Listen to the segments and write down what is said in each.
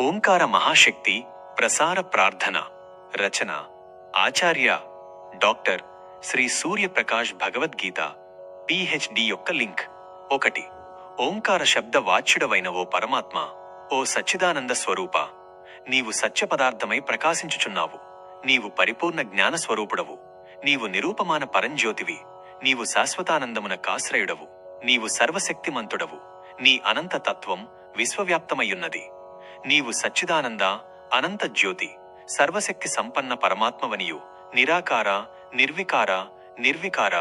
ఓంకార మహాశక్తి ప్రసార ప్రార్థన రచన ఆచార్య డాక్టర్ శ్రీ సూర్యప్రకాష్ భగవద్గీత పిహెచ్డి యొక్క లింక్ ఒకటి. ఓంకార శబ్ద వాచ్యుడవైన ఓ పరమాత్మ ఓ సచ్చిదానంద స్వరూప నీవు సత్య పదార్థమై ప్రకాశించుచున్నావు. నీవు పరిపూర్ణ జ్ఞాన స్వరూపుడవు. నీవు నిరూపమాన పరంజ్యోతివి. నీవు శాశ్వతానందమున కాశ్రయుడవు. నీవు సర్వశక్తిమంతుడవు. నీ అనంత తత్వం విశ్వవ్యాప్తమయ్యున్నది నీవు సచ్చిదానంద అనంత జ్యోతి సర్వశక్తి సంపన్న పరమాత్మవనియు నిరాకార నిర్వికార నిర్వికార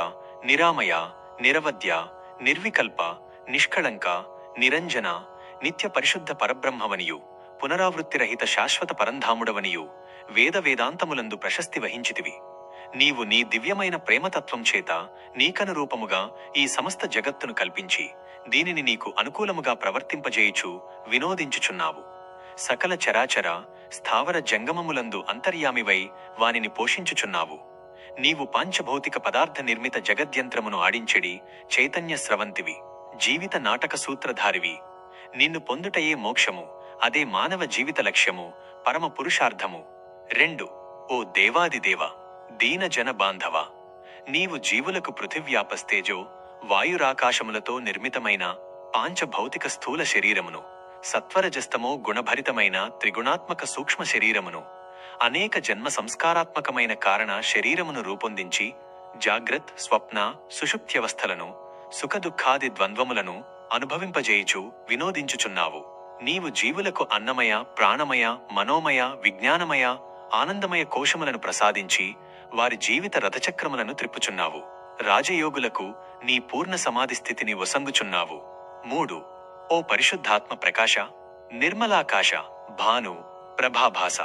నిరామయ నిరవద్య నిర్వికల్ప నిష్కళంక నిరంజన నిత్య పరిశుద్ధ పరబ్రహ్మవనియు పునరావృత్తిరహిత శాశ్వత పరంధాముడవనియు వేద వేదాంతములందు ప్రశస్తి వహించితివి. నీవు నీ దివ్యమైన ప్రేమతత్వం చేత నీకనురూపముగా ఈ సమస్త జగత్తును కల్పించి దీనిని నీకు అనుకూలముగా ప్రవర్తింపజేయుచు వినోదించుచున్నావు. సకల చరాచర స్థావర జంగమములందు అంతర్యామివై వానిని పోషించుచున్నావు. నీవు పాంచభౌతిక పదార్థ నిర్మిత జగద్యంత్రమును ఆడించెడి చైతన్య స్రవంతివి జీవిత నాటక సూత్రధారివి. నిన్ను పొందుటయే మోక్షము అదే మానవ జీవిత లక్ష్యము పరమ పురుషార్థము. రెండు ఓ దేవాదిదేవ దీన జన బాంధవ. నీవు జీవులకు పృథివ్యాపస్తేజో వాయురాకాశములతో నిర్మితమైన పాంచభౌతిక స్థూల శరీరమును. సత్వరజస్తమో గుణభరితమైన త్రిగుణాత్మక సూక్ష్మ శరీరమును. అనేక జన్మ సంస్కారాత్మకమైన కారణ శరీరమును రూపొందించి జాగ్రత్ స్వప్న సుషుప్త్యవస్థలను సుఖదుఖాది ద్వంద్వములను అనుభవింపజేయుచు వినోదించుచున్నావు. నీవు జీవులకు అన్నమయ ప్రాణమయ మనోమయ విజ్ఞానమయ ఆనందమయ కోశములను ప్రసాదించి వారి జీవిత రథచక్రములను త్రిప్పుచున్నావు. రాజయోగులకు నీ పూర్ణ సమాధి స్థితిని వసంగుచున్నావు. మూడు ఓ పరిశుద్ధాత్మ ప్రకాశ నిర్మలాకాశ భాను ప్రభాభాస.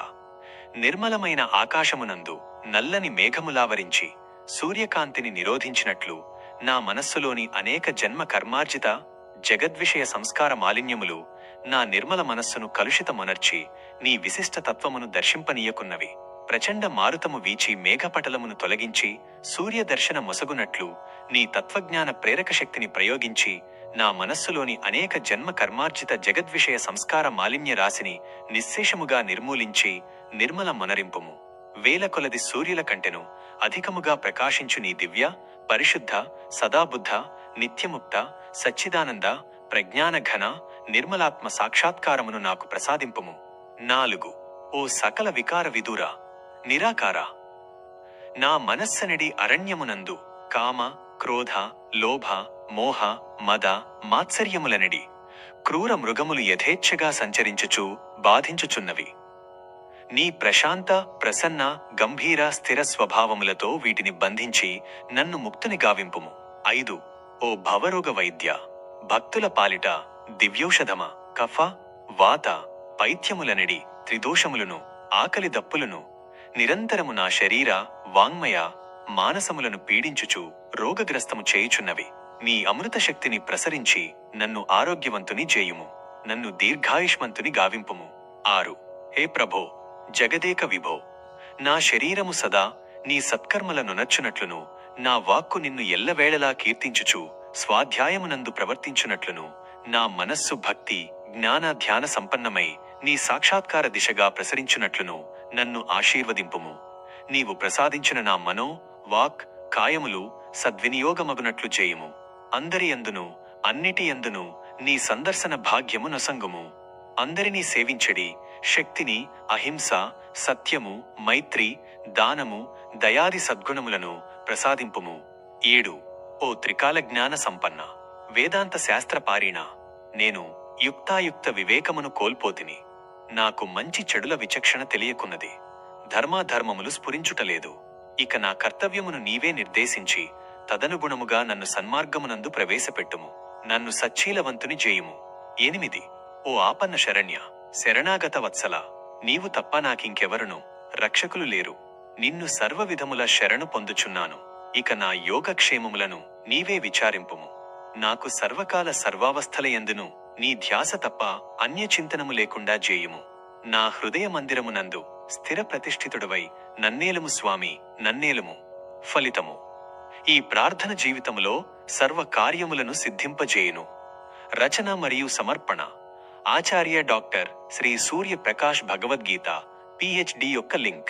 నిర్మలమైన ఆకాశమునందు నల్లని మేఘములావరించి సూర్యకాంతిని నిరోధించినట్లు నా మనస్సులోని అనేక జన్మ కర్మార్జిత జగద్విషయ సంస్కార మాలిన్యములు నా నిర్మల మనస్సును కలుషితమునర్చి నీ విశిష్ట తత్వమును దర్శింపనీయకున్నవి. ప్రచండ మారుతము వీచి మేఘపటలమును తొలగించి సూర్య దర్శన మొసగునట్లు నీ తత్వజ్ఞాన ప్రేరక శక్తిని ప్రయోగించి నా మనస్సులోని అనేక జన్మ కర్మార్జిత జగద్విషయ సంస్కార మాలిన్య రాశిని నిశ్శేషముగా నిర్మూలించి నిర్మల మనరింపుము. వేల కొలది సూర్యుల కంటెను అధికముగా ప్రకాశించు నీ దివ్య పరిశుద్ధ సదాబుద్ధ నిత్యముక్త సచ్చిదానంద ప్రజ్ఞాన ఘన నిర్మలాత్మ సాక్షాత్కారమును నాకు ప్రసాదింపుము. నాలుగు. ఓ సకల వికార విదూర నిరాకార. నా మనస్సనడి అరణ్యమునందు కామ క్రోధ లోభ మోహ మద మాత్సర్యములనడి. క్రూర మృగములు యథేచ్ఛగా సంచరించుచు బాధించుచున్నవి. నీ ప్రశాంత ప్రసన్న గంభీర స్థిర స్వభావములతో వీటిని బంధించి నన్ను ముక్తుని గావింపుము. ఐదు. ఓ భవరోగ వైద్య. భక్తుల పాలిట దివ్యౌషధమ కఫ వాత పైత్యములనడి త్రిదోషములను ఆకలి దప్పులను నిరంతరము నా శరీర వాంగ్మయ మానసములను పీడించుచు రోగగ్రస్తము చేయుచున్నవి. నీ అమృత శక్తిని ప్రసరించి నన్ను ఆరోగ్యవంతుని చేయుము నన్ను దీర్ఘాయుష్మంతుని గావింపుము. ఆరు. హే ప్రభో జగదేక విభో నా శరీరము సదా నీ సత్కర్మలను నచ్చునట్లును నా వాక్కు నిన్ను ఎల్లవేళలా కీర్తించుచు స్వాధ్యాయమునందు ప్రవర్తించునట్లును నా మనస్సు భక్తి జ్ఞాన ధ్యాన సంపన్నమై నీ సాక్షాత్కార దిశగా ప్రసరించునట్లును నన్ను ఆశీర్వదింపుము. నీవు ప్రసాదించిన నా మనో వాక్ కాయములు సద్వినియోగమగునట్లు చేయుము. అందరి ఎందును అన్నిటి ఎందును నీ సందర్శన భాగ్యము నొసంగుము. అందరినీ సేవించడి శక్తిని అహింస సత్యము మైత్రి దానము దయాది సద్గుణములను ప్రసాదింపుము. ఏడు. ఓ త్రికాల జ్ఞాన సంపన్న. వేదాంత శాస్త్ర పారీణ. నేను యుక్తాయుక్త వివేకమును కోల్పోతిని. నాకు మంచి చెడుల విచక్షణ తెలియకున్నది. ధర్మాధర్మములు స్ఫురించుటలేదు ఇక నా కర్తవ్యమును నీవే నిర్దేశించి తదనుగుణముగా నన్ను సన్మార్గమునందు ప్రవేశపెట్టుము. నన్ను సచ్చీలవంతుని చేయుము ఎనిమిది. ఓ ఆపన్న శరణ్య శరణాగత వత్సల నీవు తప్ప నాకింకెవరును? రక్షకులు లేరు. నిన్ను సర్వ విధముల శరణు పొందుచున్నాను. ఇక నా యోగక్షేమములను నీవే విచారింపుము. నాకు సర్వకాల సర్వావస్థలయందును నీ ధ్యాస తప్ప అన్య చింతనము లేకుండా చేయుము నా హృదయ మందిరమునందు స్థిర ప్రతిష్ఠితుడవై నన్నేలుము స్వామి నన్నేలుము. ఫలితము. ఈ ప్రార్థన జీవితములో సర్వ కార్యములను సిద్ధింపజేయును. రచన మరియు సమర్పణ. ఆచార్య డాక్టర్ శ్రీ సూర్య ప్రకాష్ భగవద్గీత పిహెచ్డి యొక్క లింక్.